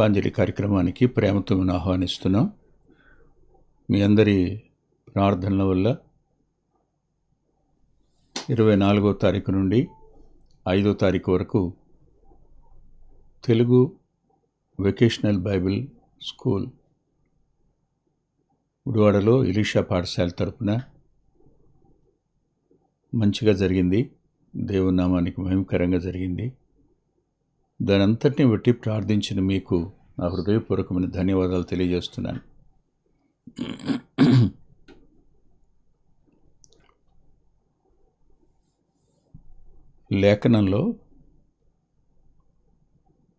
కృపాంజలి కార్యక్రమానికి ప్రేమతో మేము ఆహ్వానిస్తున్నాం. మీ అందరి ప్రార్థనల వల్ల ఇరవై నాలుగో తారీఖు నుండి ఐదో తారీఖు వరకు తెలుగు వెకేషనల్ బైబిల్ స్కూల్ ఉడివాడలో ఇలీషా పాఠశాల తరపున మంచిగా జరిగింది. దేవునామానికి మహిమకరంగా జరిగింది. దానంతటిని బట్టి ప్రార్థించిన మీకు నా హృదయపూర్వకమైన ధన్యవాదాలు తెలియజేస్తున్నాను. లేఖనంలో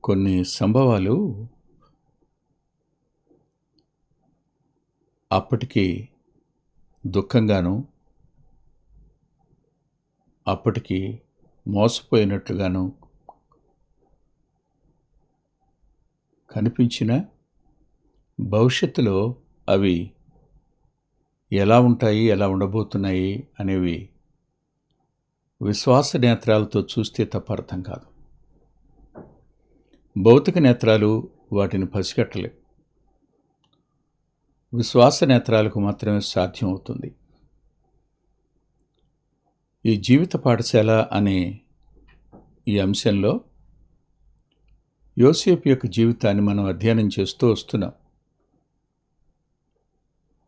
కొన్ని సంభవాలు అప్పటికి దుఃఖంగాను అప్పటికి మోసపోయినట్లుగాను కనిపించిన భవిష్యత్తులో అవి ఎలా ఉంటాయి ఎలా ఉండబోతున్నాయి అనేవి విశ్వాస నేత్రాలతో చూస్తే తప్ప అర్థం కాదు. భౌతిక నేత్రాలు వాటిని పసిగట్టలేవు. విశ్వాస నేత్రాలకు మాత్రమే సాధ్యం అవుతుంది. ఈ జీవిత పాఠశాల అనే ఈ అంశంలో యోసేపు యొక్క జీవితాన్ని మనం అధ్యయనం చేస్తూ వస్తున్నాం.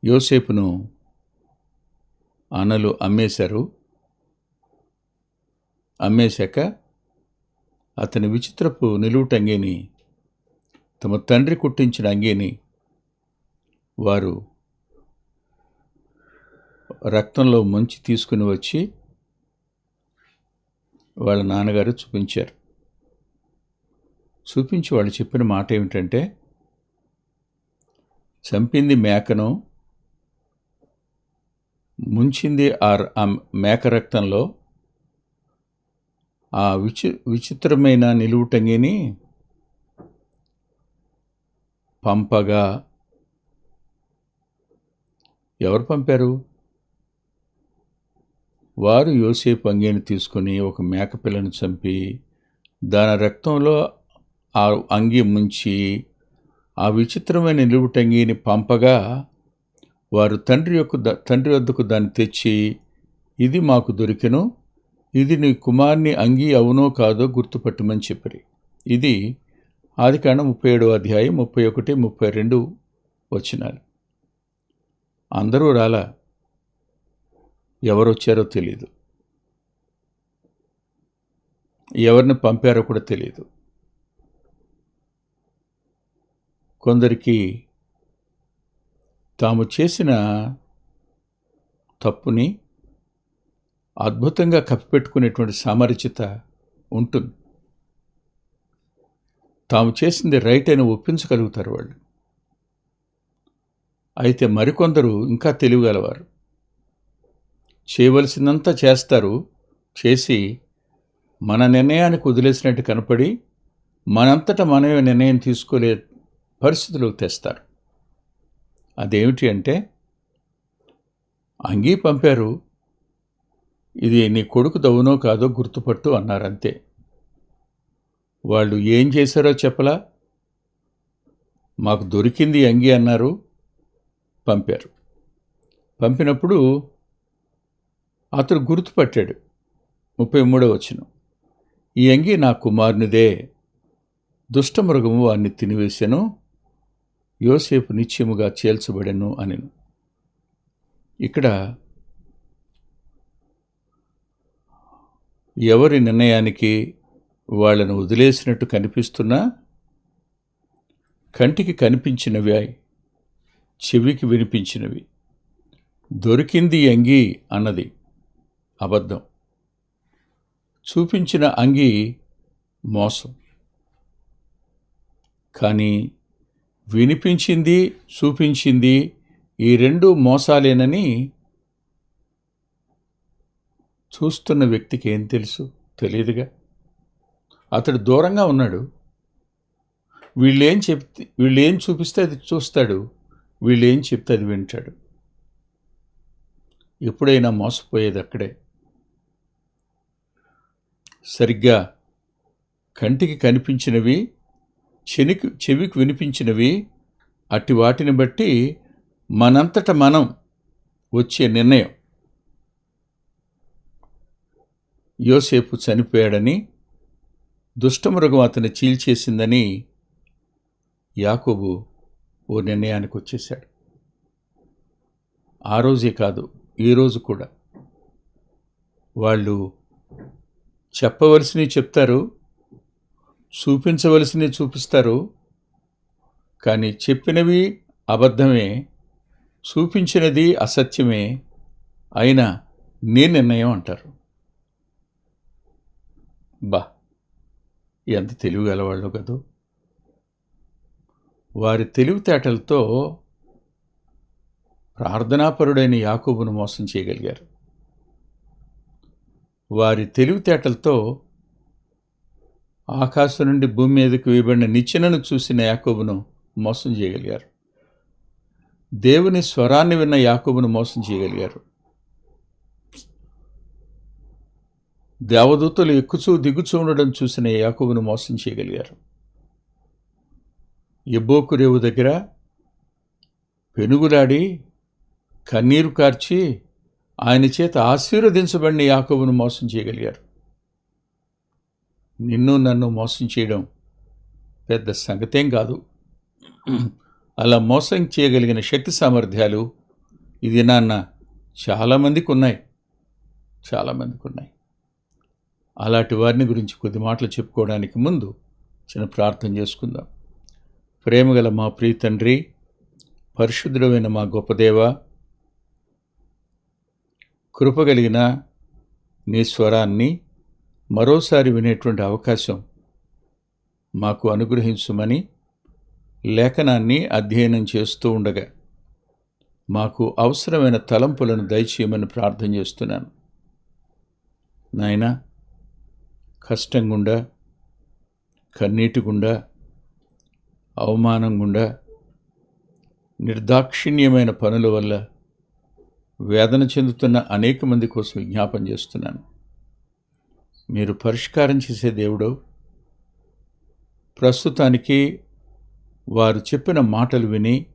యోసేపును అనలు అమ్మేశారు. అమ్మేశాక అతని విచిత్రపు నిలువుటంగిని తమ తండ్రి కుట్టించిన అంగీని వారు రక్తంలో ముంచి తీసుకుని వచ్చి వాళ్ళ నాన్నగారు చూపించారు. చూపించి వాళ్ళు చెప్పిన మాట ఏమిటంటే చంపింది మేకను ముంచింది ఆ ఆ మేక రక్తంలో ఆ విచి విచిత్రమైన నిలువుటంగిని పంపగా. ఎవరు పంపారు? వారు యోసేపు అంగేని తీసుకొని ఒక మేకపిల్లను చంపి దాని రక్తంలో ఆ అంగి ముంచి ఆ విచిత్రమైన నిలువుటంగిని పంపగా వారు తండ్రి యొక్క తండ్రి వద్దకు దాన్ని తెచ్చి ఇది మాకు దొరికెను ఇది నీ కుమార్ని అంగి అవునో కాదో గుర్తుపట్టమని చెప్పిరి. ఇది ఆదికాండ ముప్పై ఏడో అధ్యాయం ముప్పై ఒకటి ముప్పై రెండు వచ్చినారు అందరూ రాలా? ఎవరొచ్చారో తెలియదు ఎవరిని పంపారో కూడా తెలియదు కొందరికి తాము చేసిన తప్పుని అద్భుతంగా కప్పిపెట్టుకునేటువంటి సామరచిత ఉంటుంది. తాము చేసింది రైట్ అని ఒప్పించగలుగుతారు వాళ్ళు. అయితే మరికొందరు ఇంకా తెలియగలవారు చేయవలసిందంతా చేస్తారు చేసి మన నిర్ణయానికి వదిలేసినట్టు కనపడి మనంతట మనమే నిర్ణయం తీసుకోలే పరిస్థితులు తెస్తారు. అదేమిటి అంటే అంగీ పంపారు ఇది నీ కొడుకు దవునో కాదో గుర్తుపట్టు అన్నారంతే. వాళ్ళు ఏం చేశారో చెప్పలా? మాకు దొరికింది అంగి అన్నారు పంపారు. పంపినప్పుడు అతడు గుర్తుపట్టాడు ముప్పై మూడో వచ్చిన ఈ అంగి నా కుమారునిదే దుష్టమృగము వారిని తినివేశాను యోసేపు నిత్యముగా చేల్చబడెను అనెను. ఇక్కడ ఎవరి నిర్ణయానికి వాళ్ళను వదిలేసినట్టు కనిపిస్తున్నా కంటికి కనిపించినవి చెవికి వినిపించినవి. దొరికింది అంగి అన్నది అబద్ధం. చూపించిన అంగి మోసం. కానీ వినిపించింది చూపించింది ఈ రెండు మోసాలేనని చూస్తున్న వ్యక్తికి ఏం తెలుసు? తెలియదుగా అతడు దూరంగా ఉన్నాడు. వీళ్ళేం చెప్తే వీళ్ళేం చూపిస్తే అది చూస్తాడు. వీళ్ళేం చెప్తే అది వింటాడు. ఎప్పుడైనా మోసపోయేది అక్కడే. సరిగ్గా కంటికి కనిపించినవి చెనికి చెవికి వినిపించినవి అట్టి వాటిని బట్టి మనంతట మనం వచ్చే నిర్ణయం. యోసేపు చనిపోయాడని దుష్టమృగం అతను చీల్చేసిందని యాకోబు ఓ నిర్ణయానికి వచ్చేశాడు. ఆ రోజే కాదు ఈరోజు కూడా. వాళ్ళు చెప్పవలసినవి చెప్తారు చూపించవలసినవి చూపిస్తారు. కానీ చెప్పినవి అబద్ధమే చూపించినది అసత్యమే అయినా నీ నిర్ణయం అంటారు. బా ఎంత తెలివి గలవాళ్ళు కదూ. వారి తెలివితేటలతో ప్రార్థనాపరుడైన యాకూబును మోసం చేయగలిగారు. వారి తెలివితేటలతో ఆకాశం నుండి భూమి మీదకి వేయబడిన నిచ్చెనను చూసిన యాకోబును మోసం చేయగలిగారు. దేవుని స్వరాన్ని విన్న యాకోబును మోసం చేయగలిగారు. దేవదూతలు ఎక్కుచూ దిగుచూ ఉండడం చూసిన యాకోబును మోసం చేయగలిగారు. ఎబ్బోకు రేవు దగ్గర పెనుగులాడి కన్నీరు కార్చి ఆయన చేత ఆశీర్వదించబడిన యాకోబును మోసం చేయగలిగారు. నిన్ను నన్ను మోసం చేయడం పెద్ద సంగతేం కాదు. అలా మోసం చేయగలిగిన శక్తి సామర్థ్యాలు ఇది నాన్న చాలామందికి ఉన్నాయి. చాలామందికి ఉన్నాయి. అలాంటి వారిని గురించి కొద్ది మాటలు చెప్పుకోవడానికి ముందు చిన్న ప్రార్థన చేసుకుందాం. ప్రేమగల మా ప్రియ తండ్రి పరిశుద్ధుడమైన మా గొప్పదేవ కృపగలిగిన నీ స్వరాన్ని మరోసారి వినేటువంటి అవకాశం మాకు అనుగ్రహించుమని లేఖనాన్ని అధ్యయనం చేస్తూ ఉండగా మాకు అవసరమైన తలంపులను దయచేయమని ప్రార్థన చేస్తున్నాను. నాయనా కష్టం గుండా కన్నీటి గుండా అవమానం గుండా నిర్దాక్షిణ్యమైన పనుల వల్ల వేదన చెందుతున్న అనేక మంది కోసం విజ్ఞాపం చేస్తున్నాను. మీరు పరిష్కారం చేసే దేవుడు. ప్రస్తుతానికి వారు చెప్పిన మాటలు విని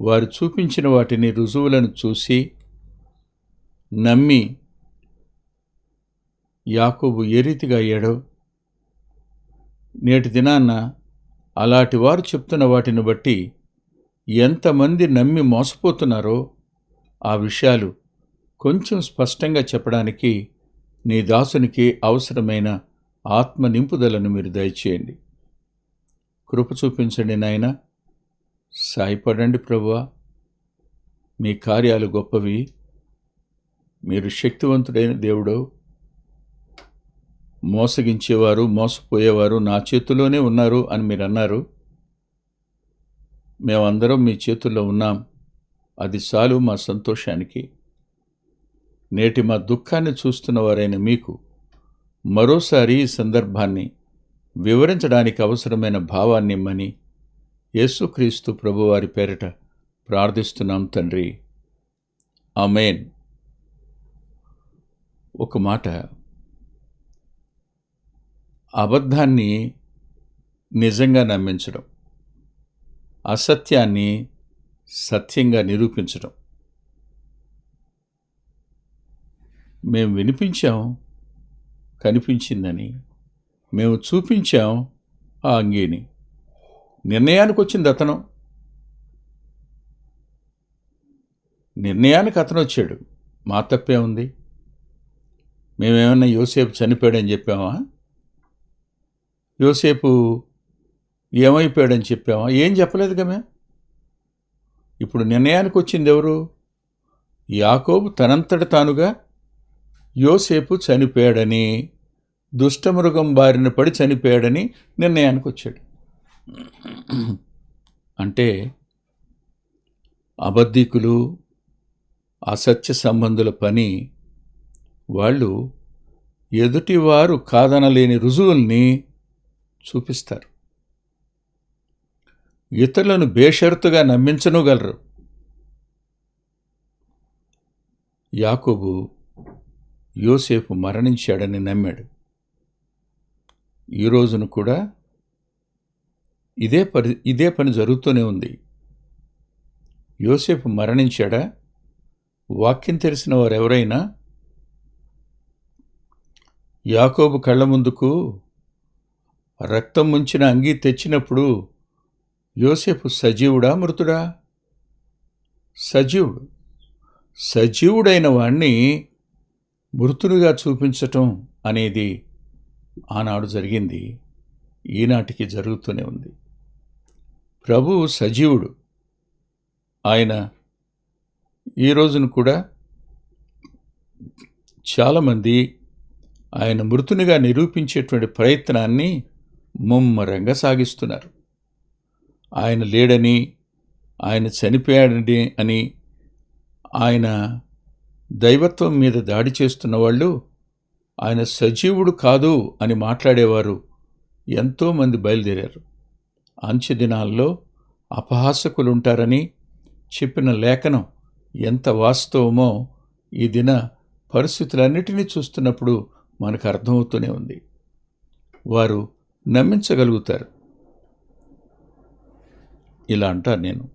వారు చూపించిన వాటిని రుజువులను చూసి నమ్మి యాకోబు ఏ రీతిగా అయ్యాడో నేటి దినాన్న అలాంటి వారు చెప్తున్న వాటిని బట్టి ఎంతమంది నమ్మి మోసపోతున్నారో ఆ విషయాలు కొంచెం స్పష్టంగా చెప్పడానికి నీ దాసునికి అవసరమైన ఆత్మ నింపుదలను మీరు దయచేయండి. కృప చూపించండి నాయన. సాయపడండి ప్రభువా. మీ కార్యాలు గొప్పవి. మీరు శక్తివంతుడైన దేవుడు మోసగించేవారు మోసపోయేవారు నా చేతిలోనే ఉన్నారు అని మీరు అన్నారు. మేమందరం మీ చేతుల్లో ఉన్నాం. అది చాలు మా సంతోషానికి. నేటి మా దుఃఖాన్ని చూస్తున్న వారైన మీకు మరోసారి ఈ సందర్భాన్ని వివరించడానికి అవసరమైన భావాన్ని ఇమ్మని యేసుక్రీస్తు ప్రభువారి పేరిట ప్రార్థిస్తున్నాం తండ్రి. అమేన్ ఒక మాట. అబద్ధాన్ని నిజంగా నమ్మించడం అసత్యాన్ని సత్యంగా నిరూపించడం మేము వినిపించాం కనిపించిందని. మేము చూపించాం ఆ అంగీని. నిర్ణయానికి వచ్చింది అతను. నిర్ణయానికి అతను వచ్చాడు. మా తప్పే ఉంది. మేమేమన్నా యోసేపు చనిపోయాడని చెప్పామా? యోసేపు ఏమైపోయాడని చెప్పామా? ఏం చెప్పలేదుగా మేము? ఇప్పుడు నిర్ణయానికి వచ్చింది ఎవరు? యాకోబు తనంతట తానుగా యోసేపు చనిపోయాడని దుష్టమృగం బారిన పడి చనిపోయాడని నిర్ణయానికి వచ్చాడు. అంటే అబద్ధికులు అసత్య సంబంధుల పని వాళ్ళు ఎదుటివారు కాదనలేని రుజువుల్ని చూపిస్తారు. ఇతరులను బేషరతుగా నమ్మించనుగలరు. యాకోబు యోసేపు మరణించాడని నమ్మాడు. ఈ రోజును కూడా ఇదే పరి ఇదే పని జరుగుతూనే ఉంది. యోసేపు మరణించాడా? వాక్యం తెలిసిన వారు ఎవరైనా యాకోబు కళ్ళ ముందుకు రక్తం ముంచిన అంగీ తెచ్చినప్పుడు యోసేపు సజీవుడా మృతుడా? సజీవుడు. సజీవుడైన వాణ్ణి మృతుడుగా చూపించటం అనేది ఆనాడు జరిగింది. ఈనాటికి జరుగుతూనే ఉంది. ప్రభు సజీవుడు. ఆయన ఈ రోజును కూడా చాలామంది ఆయన మృతునిగా నిరూపించేటువంటి ప్రయత్నాన్ని ముమ్మరంగా సాగిస్తున్నారు. ఆయన లేడని ఆయన చనిపోయాడని అని ఆయన దైవత్వం మీద దాడి చేస్తున్న వాళ్ళు ఆయన సజీవుడు కాదు అని మాట్లాడేవారు ఎంతోమంది బయలుదేరారు. అంచె దినాల్లో అపహాసకులుంటారని చెప్పిన లేఖనం ఎంత వాస్తవమో ఈ దిన పరిస్థితులన్నిటినీ చూస్తున్నప్పుడు మనకు అర్థమవుతూనే ఉంది. వారు నమ్మించగలుగుతారు. ఇలా అంటారు నేను.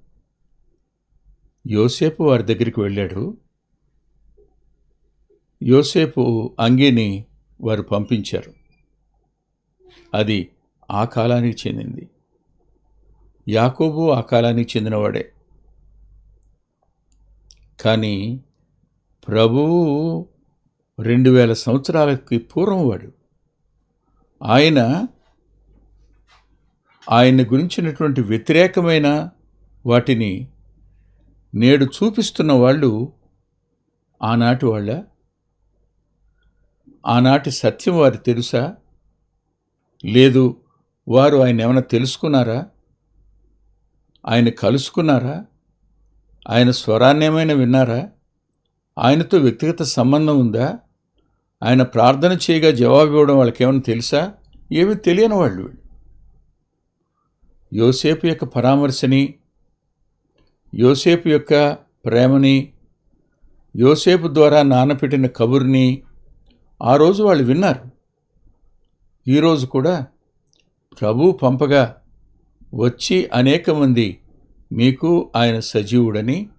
యోసేపు వారి దగ్గరికి వెళ్ళాడు. యోసేపు అంగీని వారు పంపించారు. అది ఆ కాలానికి చెందింది. యాకోబు ఆ కాలానికి చెందినవాడే. కానీ ప్రభువు రెండు వేల సంవత్సరాలకి పూర్వం వాడు. ఆయన ఆయన గురించినటువంటి వ్యతిరేకమైన వాటిని నేడు చూపిస్తున్న వాళ్ళు ఆనాటి వాళ్ళ ఆనాటి సత్యం వారు తెలుసా? లేదు వారు ఆయన ఏమైనా తెలుసుకున్నారా? ఆయన కలుసుకున్నారా? ఆయన స్వరాన్ని ఏమైనా విన్నారా? ఆయనతో వ్యక్తిగత సంబంధం ఉందా? ఆయన ప్రార్థన చేయగా జవాబు ఇవ్వడం వాళ్ళకేమైనా తెలుసా? ఏమీ తెలియని వాళ్ళు. యోసేపు యొక్క పరామర్శని యోసేపు యొక్క ప్రేమని యోసేపు ద్వారా నానపెట్టిన కబుర్ని ఆ రోజు వాళ్ళు విన్నారు. ఈరోజు కూడా ప్రభు పంపగా వచ్చి అనేక మంది మీకు ఆయన సజీవుడని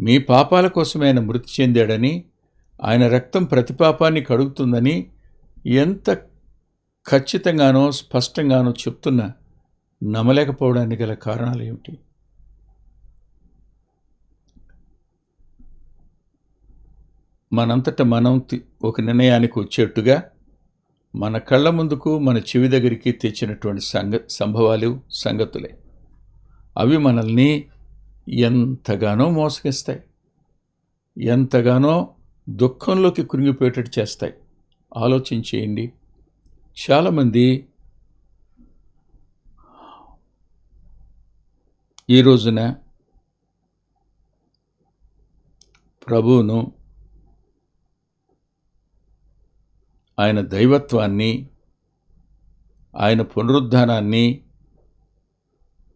మీ పాపాల కోసం ఆయన మృతి చెందాడని ఆయన రక్తం ప్రతి పాపాన్ని కడుగుతుందని ఎంత ఖచ్చితంగానో స్పష్టంగానో చెప్తున్నా నమ్మలేకపోవడానికి గల కారణాలు ఏమిటి? మనంతట మనం తి- ఒక నిర్ణయానికి వచ్చేట్టుగా మన కళ్ళ ముందుకు మన చెవి దగ్గరికి తెచ్చినటువంటి సంగ సంభవాలు సంగతులే. అవి మనల్ని ఎంతగానో మోసగిస్తాయి. ఎంతగానో దుఃఖంలోకి కృంగిపోయేటట్టు చేస్తాయి. ఆలోచించేయండి చాలామంది ఈ రోజున ప్రభువును ఆయన దైవత్వాన్ని ఆయన పునరుద్ధానాన్ని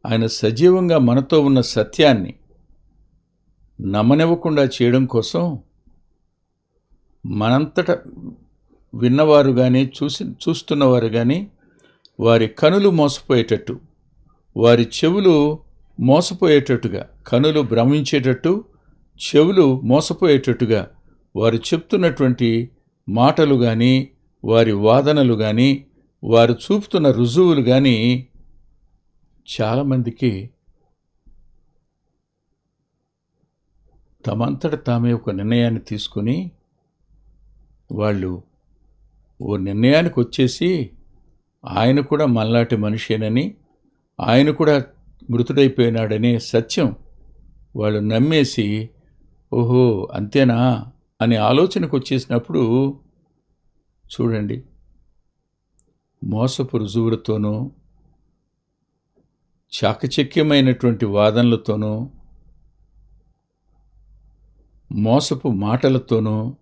ఆయన సజీవంగా మనతో ఉన్న సత్యాన్ని నమ్మనివ్వకుండా చేయడం కోసం మనంతట విన్నవారు కానీ చూసి చూస్తున్నవారు కానీ వారి కనులు మోసపోయేటట్టు వారి చెవులు మోసపోయేటట్టుగా కనులు భ్రమించేటట్టు చెవులు మోసపోయేటట్టుగా వారు చెప్తున్నటువంటి మాటలు కానీ వారి వాదనలు కానీ వారు చూపుతున్న రుజువులు కానీ చాలామందికి తమంతట తామే ఒక నిర్ణయాన్ని తీసుకొని వాళ్ళు ఓ నిర్ణయానికి వచ్చేసి ఆయన కూడా మనలాంటి మనిషేనని ఆయన కూడా మృతుడైపోయినాడనే సత్యం వాళ్ళు నమ్మేసి ఓహో అంతేనా? అనే ఆలోచనకు వచ్చేసినప్పుడు చూడండి మోసపు రుజువులతోనూ చాకచక్యమైనటువంటి వాదనలతోనూ మోసపు మాటలతోనూ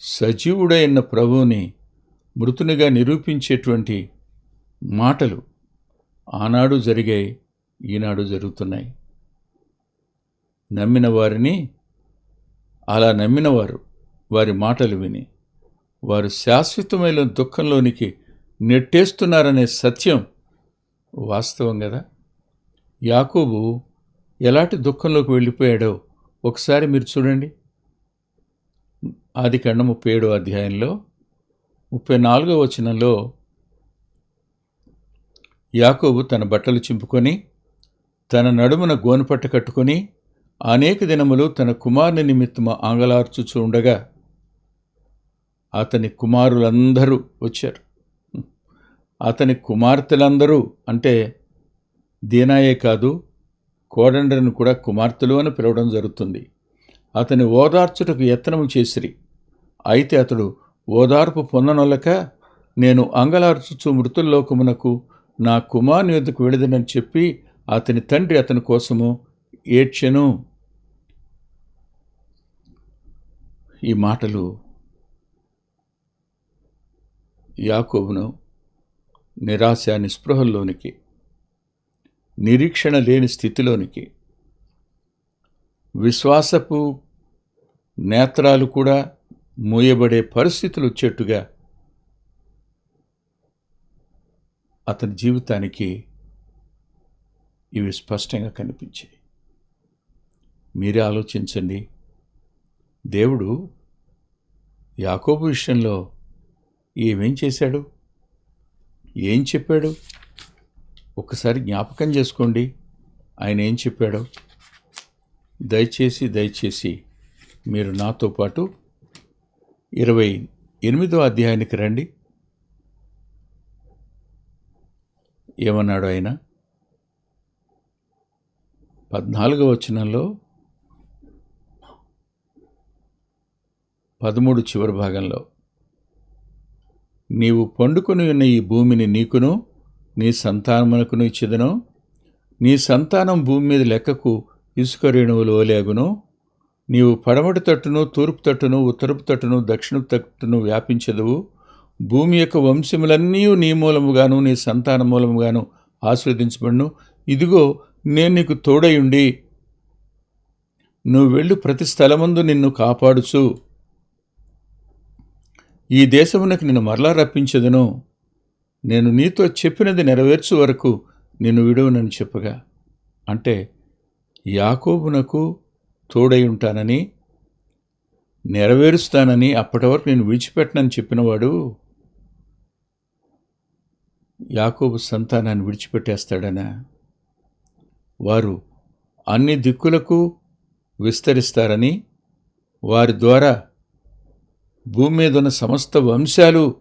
సజీవుడైన ప్రభువుని మృతునిగా నిరూపించేటువంటి మాటలు ఆనాడు జరిగాయి ఈనాడు జరుగుతున్నాయి. నమ్మిన వారిని అలా నమ్మినవారు వారి మాటలు విని వారు శాశ్వతమైన దుఃఖంలోనికి నెట్టేస్తున్నారనే సత్యం వాస్తవం కదా? యాకోబు ఎలాంటి దుఃఖంలోకి వెళ్ళిపోయాడో ఒకసారి మీరు చూడండి. ఆది కండ ముప్పై ఏడో అధ్యాయంలో ముప్పై నాలుగో వచనంలో యాకోబు తన బట్టలు చింపుకొని తన నడుమున గోనుపట్ట కట్టుకొని అనేక దినములు తన కుమారుని నిమిత్తము ఆంగలార్చుచూ ఉండగా అతని కుమారులందరూ వచ్చారు. అతని కుమార్తెలందరూ అంటే దీనాయే కాదు కోడండ్రను కూడా కుమార్తెలు అని పిలవడం జరుగుతుంది. అతని ఓదార్చుటకు యత్నము చేసిరి. అయితే అతడు ఓదార్పు పొందనొల్లక నేను అంగలార్చుచు మృతుల్లోకమునకు నా కుమారుని యొద్దకు వెళదనని చెప్పి అతని తండ్రి అతని కోసము ఏడ్చెను. ఈ మాటలు యాకోబును నిరాశ నిస్పృహల్లోనికి నిరీక్షణ లేని స్థితిలోనికి విశ్వాసపు నేత్రాలు కూడా మూయబడే పరిస్థితులు వచ్చేట్టుగా అతని జీవితానికి ఇవి స్పష్టంగా కనిపించాయి. మీరే ఆలోచించండి. దేవుడు యాకోబు విషయంలో ఏమేం చేశాడు? ఏం చెప్పాడు? ఒకసారి జ్ఞాపకం చేసుకోండి. ఆయన ఏం చెప్పాడో? దయచేసి దయచేసి మీరు నాతో పాటు ఇరవై ఎనిమిదో అధ్యాయానికి రండి. ఏమన్నాడు ఆయన? పద్నాలుగో వచనంలో పదమూడు చివరి భాగంలో. నీవు పండుకొని ఉన్న ఈ భూమిని నీకును నీ సంతానమునకును ఇచ్చేదను. నీ సంతానం భూమి మీద లెక్కకు ఇసుక రేణువులు ఓలేగును. నీవు పడమటి తట్టును తూర్పు తట్టును ఉత్తరపు తట్టును దక్షిణపు తట్టును వ్యాపించదువు. భూమి యొక్క వంశములన్నీ నీ మూలముగాను నీ సంతాన మూలముగాను ఆస్వాదించబడును ఇదిగో నేను నీకు తోడయుండి నువ్వు వెళ్ళు ప్రతి స్థలమందు నిన్ను కాపాడుచు. ఈ దేశమునకు నిన్ను మరలా రప్పించదును. నేను నీతో చెప్పినది నెరవేర్చు వరకు నిన్ను విడవునని చెప్పగా. అంటే యాకోబునకు తోడై ఉంటానని నెరవేరుస్తానని అప్పటి వరకు నేను విడిచిపెట్టనని చెప్పినవాడు యాకోబు సంతానాన్ని విడిచిపెట్టేస్తాడనా. వారు అన్ని దిక్కులకు విస్తరిస్తారని వారి ద్వారా భూమి మీద ఉన్న సమస్త వంశాలు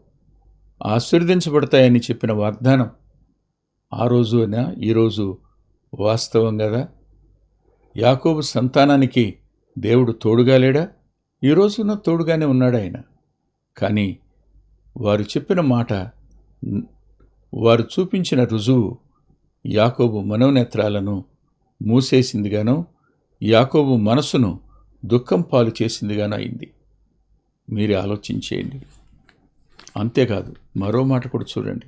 ఆశీర్వదించబడతాయని చెప్పిన వాగ్దానం. ఆ రోజున ఈరోజు వాస్తవం కదా? యాకోబు సంతానానికి దేవుడు తోడుగా లేడా? ఈ రోజున తోడుగానే ఉన్నాడు ఆయన. కానీ వారు చెప్పిన మాట వారు చూపించిన రుజువు యాకోబు మనోనేత్రాలను మూసేసిందిగానో యాకోబు మనసును దుఃఖం పాలు చేసిందిగానో అయింది. మీరే ఆలోచించేయండి. అంతేకాదు మరో మాట కూడా చూడండి.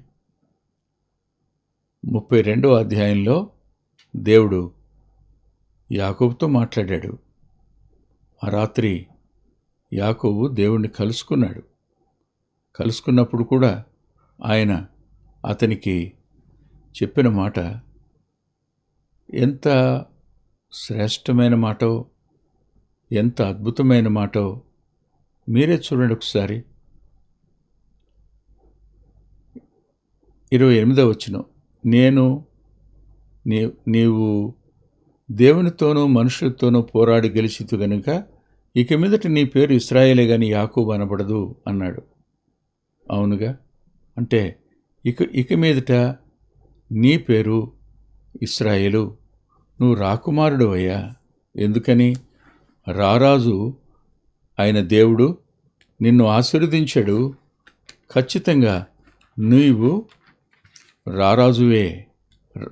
ముప్పై రెండవ అధ్యాయంలో దేవుడు యాకోబుతో మాట్లాడాడు. ఆ రాత్రి యాకోబు దేవుణ్ణి కలుసుకున్నాడు. కలుసుకున్నప్పుడు కూడా ఆయన అతనికి చెప్పిన మాట ఎంత శ్రేష్టమైన మాటో ఎంత అద్భుతమైన మాటో మీరే చూడండి ఒకసారి. ఇరవై ఎనిమిదో వచ్చిన నేను నీ నీవు దేవునితోనూ మనుషులతోనూ పోరాడి గెలిచితు గనుక ఇక మీదట నీ పేరు ఇస్రాయేలే కానీ యాకూబ్ అనబడదు అన్నాడు. అవునుగా? అంటే ఇక ఇక మీదట నీ పేరు ఇస్రాయేలు. నువ్వు రాకుమారుడు అయ్యా ఎందుకని? రారాజు ఆయన దేవుడు నిన్ను ఆశీర్వదించాడు. ఖచ్చితంగా నీవు రారాజువే.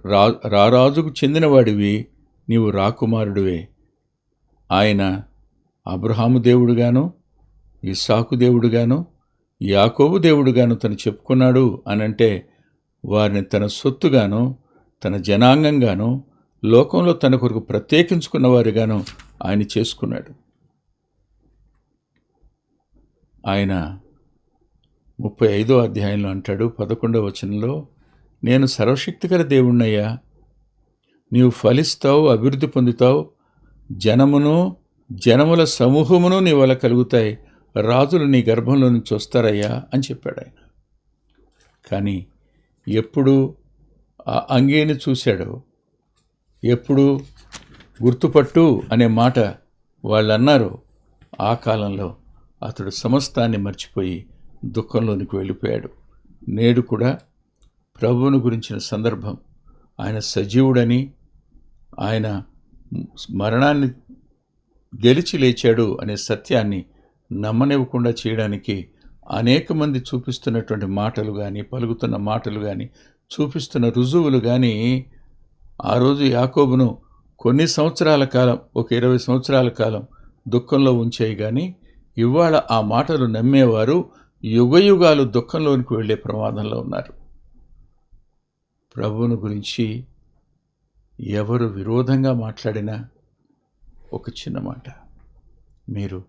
రా రారాజుకు చెందినవాడివి నీవు రాకుమారుడివే. ఆయన అబ్రహాము దేవుడుగాను ఇస్సాకు దేవుడుగాను యాకోబు దేవుడుగాను తను చెప్పుకున్నాడు అనంటే వారిని తన సొత్తుగాను తన జనాంగంగాను లోకంలో తన కొరకు ప్రత్యేకించుకున్నవారుగాను ఆయన చేసుకున్నాడు. ఆయన ముప్పై ఐదో అధ్యాయంలో అంటాడు పదకొండవ వచనంలో నేను సర్వశక్తికర దేవుణ్ణయ్యా. నీవు ఫలిస్తావు అభివృద్ధి పొందుతావు. జనమును జనముల సమూహమును నీ వల్ల కలుగుతాయి. రాజులు నీ గర్భంలో నుంచి వస్తారయ్యా అని చెప్పాడు ఆయన. కానీ ఎప్పుడు ఆ అంగీని చూశాడో ఎప్పుడు గుర్తుపట్టు అనే మాట వాళ్ళు అన్నారు ఆ కాలంలో అతడు సమస్తాన్ని మర్చిపోయి దుఃఖంలోనికి వెళ్ళిపోయాడు. నేడు కూడా ప్రభువును గురించిన సందర్భం ఆయన సజీవుడని ఆయన మరణాన్ని గెలిచి లేచాడు అనే సత్యాన్ని నమ్మనివ్వకుండా చేయడానికి అనేక మంది చూపిస్తున్నటువంటి మాటలు కానీ పలుకుతున్న మాటలు కానీ చూపిస్తున్న రుజువులు కానీ ఆ రోజు యాకోబును కొన్ని సంవత్సరాల కాలం ఒక ఇరవై సంవత్సరాల కాలం దుఃఖంలో ఉంచాయి కానీ ఇవాళ ఆ మాటలు నమ్మేవారు యుగయుగాలు దుఃఖంలోనికి వెళ్ళే ప్రమాదంలో ఉన్నారు. ప్రభువును గురించి ఎవరు విరోధంగా మాట్లాడినా ఒక చిన్న మాట. మీరు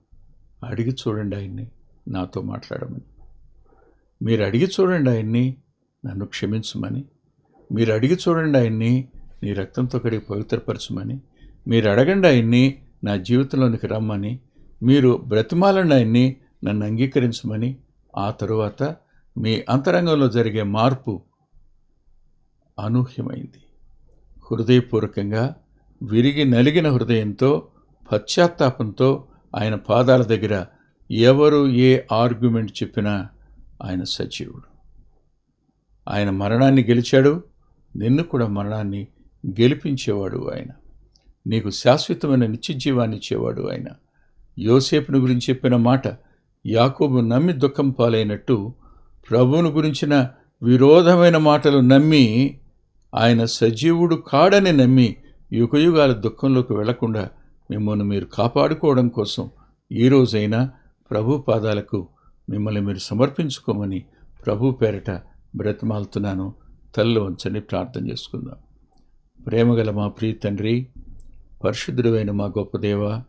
అడిగి చూడండి ఆయన్ని నాతో మాట్లాడమని. మీరు అడిగి చూడండి ఆయన్ని నన్ను క్షమించమని. మీరు అడిగి చూడండి ఆయన్ని నీ రక్తంతో కడిగి పవిత్రపరచమని. మీరు అడగండి ఆయన్ని నా జీవితంలోనికి రమ్మని. మీరు బ్రతిమాలండి నన్ను అంగీకరించమని ఆ తరువాత మీ అంతరంగంలో జరిగే మార్పు అనూహ్యమైంది. హృదయపూర్వకంగా విరిగి నలిగిన హృదయంతో పశ్చాత్తాపంతో ఆయన పాదాల దగ్గర ఎవరు ఏ ఆర్గ్యుమెంట్ చెప్పినా ఆయన సజీవుడు. ఆయన మరణాన్ని గెలిచాడు. నిన్ను కూడా మరణాన్ని గెలిపించేవాడు ఆయన. నీకు శాశ్వతమైన నిత్యజీవాన్ని ఇచ్చేవాడు ఆయన. యోసేపును గురించి చెప్పిన మాట యాకోబు నమ్మి దుఃఖం పాలైనట్టు ప్రభువును గురించిన విరోధమైన మాటలు నమ్మి ఆయన సజీవుడు కాడని నమ్మి యుగయుగాల దుఃఖంలోకి వెళ్ళకుండా మిమ్మల్ని మీరు కాపాడుకోవడం కోసం ఈ ప్రభు పాదాలకు మిమ్మల్ని మీరు సమర్పించుకోమని ప్రభు పేరట బ్రతిమాలుతున్నాను. తల్లి వంచని ప్రార్థన చేసుకుందాం. ప్రేమగల మా ప్రియ తండ్రి పరిశుద్ధుడైన మా గొప్ప దేవా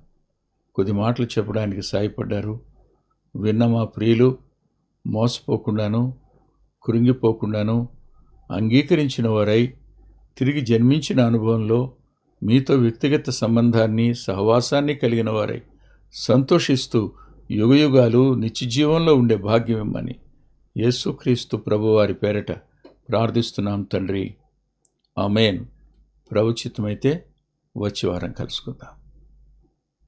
కొద్ది మాటలు చెప్పడానికి సాయపడ్డారు విన్న మా ప్రియులు మోసపోకుండాను కృంగిపోకుండాను అంగీకరించిన వారై తిరిగి జన్మించిన అనుభవంలో మీతో వ్యక్తిగత సంబంధాన్ని సహవాసాన్ని కలిగిన వారై సంతోషిస్తూ యుగయుగాలు నిత్యజీవంలో ఉండే భాగ్యం ఇమ్మని యేసుక్రీస్తు ప్రభువారి పేరట ప్రార్థిస్తున్నాం తండ్రి. ఆమెన్. ప్రభుచితమైతే వచ్చే వారం కలుసుకుందాం.